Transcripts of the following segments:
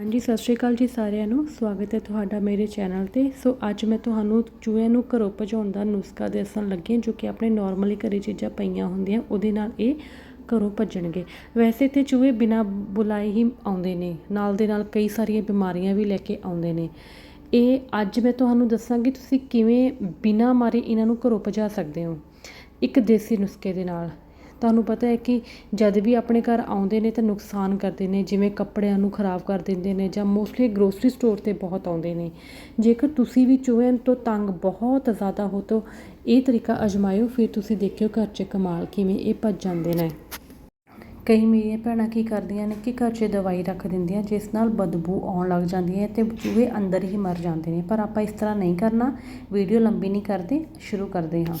ਹਾਂਜੀ, ਸਤਿ ਸ਼੍ਰੀ ਅਕਾਲ ਜੀ ਸਾਰਿਆਂ ਨੂੰ। ਸਵਾਗਤ ਹੈ ਤੁਹਾਡਾ ਮੇਰੇ ਚੈਨਲ ਤੇ। ਸੋ ਅੱਜ ਮੈਂ ਤੁਹਾਨੂੰ ਚੂਹਿਆਂ ਨੂੰ ਘਰੋਂ ਭਜਾਉਣ ਦਾ ਨੁਸਖਾ ਦੱਸਣ ਲੱਗੀ ਹਾਂ, ਜੋ ਕਿ ਆਪਣੇ ਨਾਰਮਲੀ ਘਰੇ ਚੀਜ਼ਾਂ ਪਈਆਂ ਹੁੰਦੀਆਂ, ਉਹਦੇ ਨਾਲ ਇਹ ਘਰੋਂ ਭੱਜਣਗੇ। ਵੈਸੇ ਤੇ ਚੂਹੇ ਬਿਨਾਂ ਬੁਲਾਏ ਹੀ ਆਉਂਦੇ ਨੇ। ਨਾਲ ਦੇ ਨਾਲ ਕਈ ਸਾਰੀਆਂ ਬਿਮਾਰੀਆਂ ਵੀ ਲੈ ਕੇ ਆਉਂਦੇ ਨੇ। ਇਹ ਅੱਜ ਮੈਂ ਤੁਹਾਨੂੰ ਦੱਸਾਂਗੀ, ਤੁਸੀਂ ਕਿਵੇਂ ਬਿਨਾਂ ਮਾਰੇ ਇਹਨਾਂ ਨੂੰ ਘਰੋਂ ਭਜਾ ਸਕਦੇ ਹੋ। ਇੱਕ ਦੇਸੀ ਨੁਸਖੇ ਦੇ ਨਾਲ। ਤੁਹਾਨੂੰ ਪਤਾ ਹੈ ਕਿ ਜਦ ਵੀ ਆਪਣੇ ਘਰ ਆਉਂਦੇ ਨੇ ਤਾਂ ਨੁਕਸਾਨ ਕਰਦੇ ਨੇ, ਜਿਵੇਂ ਕੱਪੜਿਆਂ ਨੂੰ ਖਰਾਬ ਕਰ ਦਿੰਦੇ ਨੇ ਜਾਂ ਮੋਸਟਲੀ ਗਰੋਸਰੀ ਸਟੋਰ ਤੇ ਬਹੁਤ ਆਉਂਦੇ ਨੇ। ਜੇਕਰ ਤੁਸੀਂ ਵੀ ਚੂਹਿਆਂ ਤੋਂ ਤੰਗ ਬਹੁਤ ਜ਼ਿਆਦਾ ਹੋ ਤਾਂ ਇਹ ਤਰੀਕਾ ਅਜਮਾਇਓ, ਫਿਰ ਤੁਸੀਂ ਦੇਖਿਓ ਘਰ 'ਚ ਕਮਾਲ ਕਿਵੇਂ ਇਹ ਭੱਜ ਜਾਂਦੇ ਨੇ। ਕਈ ਮੇਰੀਆਂ ਭੈਣਾਂ ਕੀ ਕਰਦੀਆਂ ਨੇ ਕਿ ਘਰ 'ਚ ਦਵਾਈ ਰੱਖ ਦਿੰਦੀਆਂ, ਜਿਸ ਨਾਲ ਬਦਬੂ ਆਉਣ ਲੱਗ ਜਾਂਦੀ ਹੈ ਤੇ ਚੂਹੇ ਅੰਦਰ ਹੀ ਮਰ ਜਾਂਦੇ ਨੇ। ਪਰ ਆਪਾਂ ਇਸ ਤਰ੍ਹਾਂ ਨਹੀਂ ਕਰਨਾ, ਵੀਡੀਓ ਲੰਬੀ ਨਹੀਂ ਕਰਦੇ, ਸ਼ੁਰੂ ਕਰਦੇ ਹਾਂ।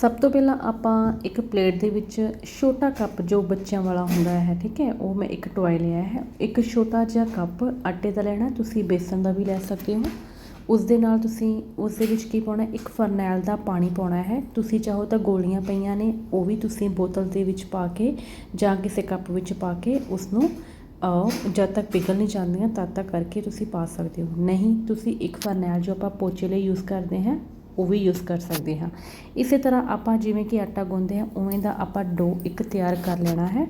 ਸਭ ਤੋਂ ਪਹਿਲਾਂ ਆਪਾਂ ਇੱਕ ਪਲੇਟ ਦੇ ਵਿੱਚ ਛੋਟਾ ਕੱਪ ਜੋ ਬੱਚਿਆਂ ਵਾਲਾ ਹੁੰਦਾ ਹੈ, ਠੀਕ ਹੈ, ਉਹ ਮੈਂ ਇੱਕ ਟੋਏ ਲਿਆ ਹੈ। ਇੱਕ ਛੋਟਾ ਜਿਹਾ ਕੱਪ ਆਟੇ ਦਾ ਲੈਣਾ, ਤੁਸੀਂ ਬੇਸਨ ਦਾ ਵੀ ਲੈ ਸਕਦੇ ਹੋ। ਉਸ ਦੇ ਨਾਲ ਤੁਸੀਂ, ਉਸ ਦੇ ਵਿੱਚ ਕੀ ਪਾਉਣਾ, ਇੱਕ ਫਰਨੈਲ ਦਾ ਪਾਣੀ ਪਾਉਣਾ ਹੈ। ਤੁਸੀਂ ਚਾਹੋ ਤਾਂ ਗੋਲੀਆਂ ਪਈਆਂ ਨੇ, ਉਹ ਵੀ ਤੁਸੀਂ ਬੋਤਲ ਦੇ ਵਿੱਚ ਪਾ ਕੇ ਜਾਂ ਕਿਸੇ ਕੱਪ ਵਿੱਚ ਪਾ ਕੇ ਉਸ ਨੂੰ ਜਦ ਤੱਕ ਪਿਘਲ ਨਹੀਂ ਜਾਂਦੀਆਂ, ਤਦ ਤੱਕ ਕਰਕੇ ਤੁਸੀਂ ਪਾ ਸਕਦੇ ਹੋ। ਨਹੀਂ, ਤੁਸੀਂ ਇੱਕ ਫਰਨੈਲ ਜੋ ਆਪਾਂ ਪੋਚੇ ਲਈ ਯੂਜ਼ ਕਰਦੇ ਹਾਂ ਉਹ ਵੀ ਯੂਜ਼ ਕਰ ਸਕਦੇ ਹਾਂ। ਇਸੇ ਤਰ੍ਹਾਂ ਆਪਾਂ ਜਿਵੇਂ ਕਿ ਆਟਾ ਗੁੰਨਦੇ ਹਾਂ, ਉਵੇਂ ਦਾ ਆਪਾਂ ਡੋ ਇੱਕ ਤਿਆਰ ਕਰ ਲੈਣਾ ਹੈ।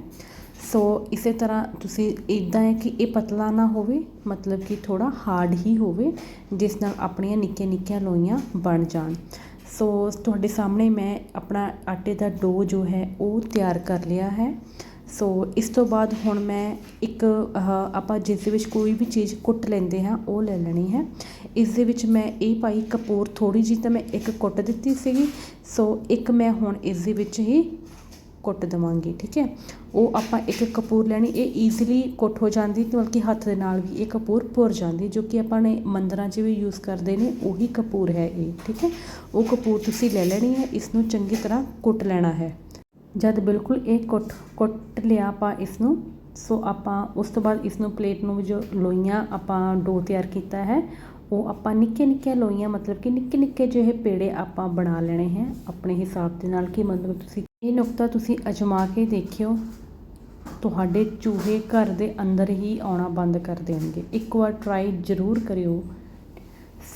ਸੋ ਇਸੇ ਤਰ੍ਹਾਂ ਤੁਸੀਂ ਇਦਾਂ ਹੈ ਕਿ ਇਹ ਪਤਲਾ ਨਾ ਹੋਵੇ, ਮਤਲਬ ਕਿ ਥੋੜਾ ਹਾਰਡ ਹੀ ਹੋਵੇ, ਜਿਸ ਨਾਲ ਆਪਣੀਆਂ ਨਿੱਕੀਆਂ ਨਿੱਕੀਆਂ ਲੋਈਆਂ ਬਣ ਜਾਣ। ਸੋ ਤੁਹਾਡੇ ਸਾਹਮਣੇ ਮੈਂ ਆਪਣਾ ਆਟੇ ਦਾ ਡੋ ਜੋ ਹੈ, ਉਹ ਤਿਆਰ ਕਰ ਲਿਆ ਹੈ। ਸੋ ਇਸ ਤੋਂ ਬਾਅਦ ਹੁਣ ਮੈਂ ਇੱਕ ਆਪਾਂ ਜਿਸ ਦੇ ਵਿੱਚ ਕੋਈ ਵੀ ਚੀਜ਼ ਕੁੱਟ ਲੈਂਦੇ ਹਾਂ, ਉਹ ਲੈ ਲੈਣੀ ਹੈ। ਇਸ ਦੇ ਵਿੱਚ ਮੈਂ ਇਹ ਪਾਈ ਕਪੂਰ ਥੋੜ੍ਹੀ ਜਿਹੀ ਤਾਂ ਮੈਂ ਇੱਕ ਕੁੱਟ ਦਿੱਤੀ ਸੀਗੀ। ਸੋ ਇੱਕ ਮੈਂ ਹੁਣ ਇਸ ਦੇ ਵਿੱਚ ਹੀ ਕੁੱਟ ਦਵਾਂਗੀ, ਠੀਕ ਹੈ? ਉਹ ਆਪਾਂ ਇੱਕ ਕਪੂਰ ਲੈਣੀ, ਇਹ ਈਜ਼ੀਲੀ ਕੁੱਟ ਹੋ ਜਾਂਦੀ ਬਲਕਿ ਹੱਥ ਦੇ ਨਾਲ ਵੀ ਇਹ ਕਪੂਰ ਭੁਰ ਜਾਂਦੀ, ਜੋ ਕਿ ਆਪਾਂ ਨੇ ਮੰਦਰਾਂ 'ਚ ਵੀ ਯੂਜ਼ ਕਰਦੇ ਨੇ, ਉਹੀ ਕਪੂਰ ਹੈ ਇਹ, ਠੀਕ ਹੈ? ਉਹ ਕਪੂਰ ਤੁਸੀਂ ਲੈ ਲੈਣੀ ਹੈ, ਇਸ ਨੂੰ ਚੰਗੀ ਤਰ੍ਹਾਂ ਕੁੱਟ ਲੈਣਾ ਹੈ। ਜਦ ਬਿਲਕੁਲ ਇਹ ਕੁੱਟ ਕੁੱਟ ਲਿਆ ਆਪਾਂ ਇਸ ਨੂੰ ਸੋ ਆਪਾਂ ਉਸ ਤੋਂ ਬਾਅਦ ਇਸ ਨੂੰ ਪਲੇਟ ਨੂੰ ਜੋ ਲੋਈਆਂ ਆਪਾਂ ਡੋ ਤਿਆਰ ਕੀਤਾ ਹੈ, ਉਹ ਆਪਾਂ ਨਿੱਕੇ ਨਿੱਕੇ ਲੋਈਆਂ, ਮਤਲਬ ਕਿ ਨਿੱਕੇ ਨਿੱਕੇ ਜਿਹੇ ਪੇੜੇ ਆਪਾਂ ਬਣਾ ਲੈਣੇ ਹੈ, ਆਪਣੇ ਹਿਸਾਬ ਦੇ ਨਾਲ ਕਿ ਮਤਲਬ ਤੁਸੀਂ ਇਹ ਨੁਕਤਾ ਤੁਸੀਂ ਅਜਮਾ ਕੇ ਦੇਖਿਓ, ਤੁਹਾਡੇ ਚੂਹੇ ਘਰ ਦੇ ਅੰਦਰ ਹੀ ਆਉਣਾ ਬੰਦ ਕਰ ਦੇਣਗੇ। ਇੱਕ ਵਾਰ ਟਰਾਈ ਜ਼ਰੂਰ ਕਰਿਓ।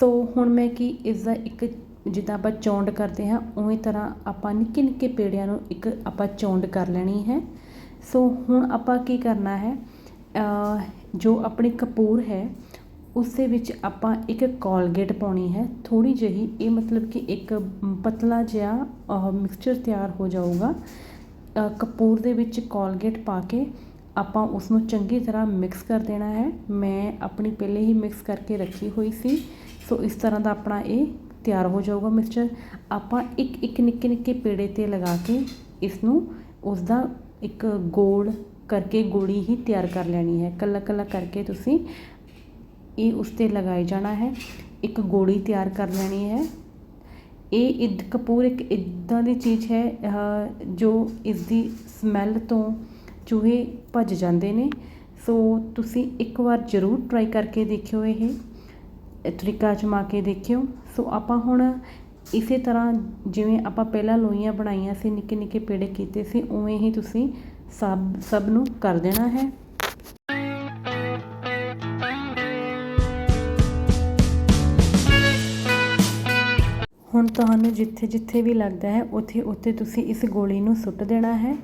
ਸੋ ਹੁਣ ਮੈਂ ਕੀ ਇਸ ਦਾ ਇੱਕ ਜਿੱਦਾਂ ਆਪਾਂ ਚੌਂਡ ਕਰਦੇ ਹਾਂ, ਉਵੇਂ ਤਰ੍ਹਾਂ ਆਪਾਂ ਨਿੱਕੇ ਨਿੱਕੇ ਪੇੜਿਆਂ ਨੂੰ ਇੱਕ ਆਪਾਂ ਚੌਂਡ ਕਰ ਲੈਣੀ ਹੈ। ਸੋ ਹੁਣ ਆਪਾਂ ਕੀ ਕਰਨਾ ਹੈ ਜੋ ਆਪਣੀ ਕਪੂਰ ਹੈ, ਉਸ ਦੇ ਵਿੱਚ ਆਪਾਂ ਇੱਕ ਕੋਲਗੇਟ ਪਾਉਣੀ ਹੈ। ਥੋੜੀ ਜਿਹੀ, ਇਹ ਮਤਲਬ ਕਿ ਇੱਕ ਪਤਲਾ ਜਿਹਾ ਮਿਕਸਚਰ ਤਿਆਰ ਹੋ ਜਾਊਗਾ। ਕਪੂਰ ਦੇ ਵਿੱਚ ਕੋਲਗੇਟ ਪਾ ਕੇ ਆਪਾਂ ਉਸ ਨੂੰ ਚੰਗੀ ਤਰ੍ਹਾਂ ਮਿਕਸ ਕਰ ਦੇਣਾ ਹੈ। ਮੈਂ ਆਪਣੀ ਪਹਿਲੇ ਹੀ ਮਿਕਸ ਕਰਕੇ ਰੱਖੀ ਹੋਈ ਸੀ। ਸੋ ਇਸ ਤਰ੍ਹਾਂ ਦਾ ਆਪਣਾ ਇਹ ਤਿਆਰ ਹੋ ਜਾਊਗਾ ਮਿਕਸਚਰ। ਆਪਾਂ ਇੱਕ ਇੱਕ ਨਿੱਕੇ ਨਿੱਕੇ ਪੇੜੇ ਤੇ ਲਗਾ ਕੇ ਇਸ ਨੂੰ ਉਸ ਦਾ ਇੱਕ ਗੋਲ ਕਰਕੇ ਗੋਲੀ ਹੀ ਤਿਆਰ ਕਰ ਲੈਣੀ ਹੈ। ਕੱਲਾ ਕੱਲਾ ਕਰਕੇ ਤੁਸੀਂ ਇਹ ਉਸ ਤੇ ਲਗਾਏ ਜਾਣਾ ਹੈ। ਇੱਕ ਗੋਲੀ ਤਿਆਰ ਕਰ ਲੈਣੀ ਹੈ। ਇਹ ਇਦ ਕਪੂਰ ਇੱਕ ਇਦਾਂ ਦੀ ਚੀਜ਼ ਹੈ ਜੋ ਇਸ ਦੀ ਸਮੈਲ ਤੋਂ ਚੂਹੇ ਭੱਜ ਜਾਂਦੇ ਨੇ। ਸੋ ਤੁਸੀਂ ਇੱਕ ਵਾਰ ਜ਼ਰੂਰ ਟਰਾਈ ਕਰਕੇ ਦੇਖਿਓ ਇਹ। ਤਰੀਕਾ ਅਜਮਾ ਕੇ ਦੇਖਿਓ। ਸੋ ਆਪਾਂ ਹੁਣ ਇਸੇ ਤਰ੍ਹਾਂ ਜਿਵੇਂ ਆਪਾਂ ਪਹਿਲਾਂ ਲੋਈਆਂ ਬਣਾਈਆਂ ਸੀ, ਨਿੱਕੇ ਨਿੱਕੇ ਪੇੜੇ ਕੀਤੇ ਸੀ, ਉਵੇਂ ਹੀ ਤੁਸੀਂ ਸਭ ਸਭ ਨੂੰ ਕਰ ਦੇਣਾ ਹੈ। ਹੁਣ ਤੁਹਾਨੂੰ ਜਿੱਥੇ ਜਿੱਥੇ ਵੀ ਲੱਗਦਾ ਹੈ, ਉੱਥੇ ਉੱਥੇ ਤੁਸੀਂ ਇਸ ਗੋਲੀ ਨੂੰ ਸੁੱਟ ਦੇਣਾ ਹੈ।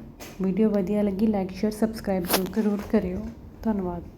ਵੀਡੀਓ ਵਧੀਆ ਲੱਗੀ, ਲਾਈਕ, ਸ਼ੇਅਰ, ਸਬਸਕ੍ਰਾਈਬ ਜ਼ਰੂਰ ਕਰਿਓ। ਧੰਨਵਾਦ।